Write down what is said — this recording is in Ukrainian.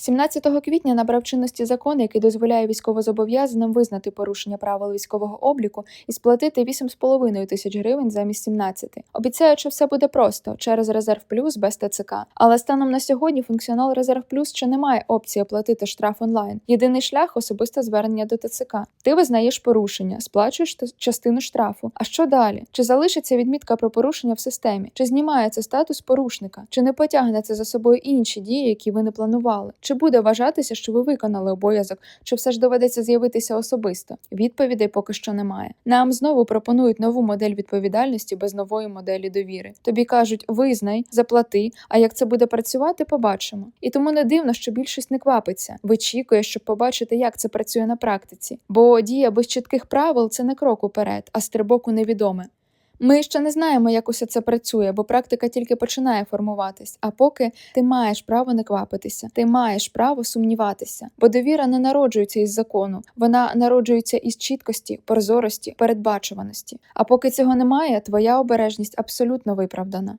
17 квітня набрав чинності закон, який дозволяє військовозобов'язаним визнати порушення правил військового обліку і сплатити 8,5 тисяч гривень замість 17. Обіцяють, що все буде просто через резерв плюс без ТЦК. Але станом на сьогодні функціонал резерв плюс ще не має опції оплатити штраф онлайн. Єдиний шлях особисте звернення до ТЦК. Ти визнаєш порушення, сплачуєш частину штрафу. А що далі? Чи залишиться відмітка про порушення в системі? Чи знімається статус порушника? Чи не потягне це за собою інші дії, які ви не планували? Чи буде вважатися, що ви виконали обов'язок, чи все ж доведеться з'явитися особисто? Відповідей поки що немає. Нам знову пропонують нову модель відповідальності без нової моделі довіри. Тобі кажуть, визнай, заплати. А як це буде працювати, побачимо. І тому не дивно, що більшість не квапиться, вичікує, щоб побачити, як це працює на практиці. Бо дія без чітких правил це не крок уперед, а стрибок у невідоме. Ми ще не знаємо, як усе це працює, бо практика тільки починає формуватись. А поки ти маєш право не квапитися, ти маєш право сумніватися, бо довіра не народжується із закону, вона народжується із чіткості, прозорості, передбачуваності. А поки цього немає, твоя обережність абсолютно виправдана.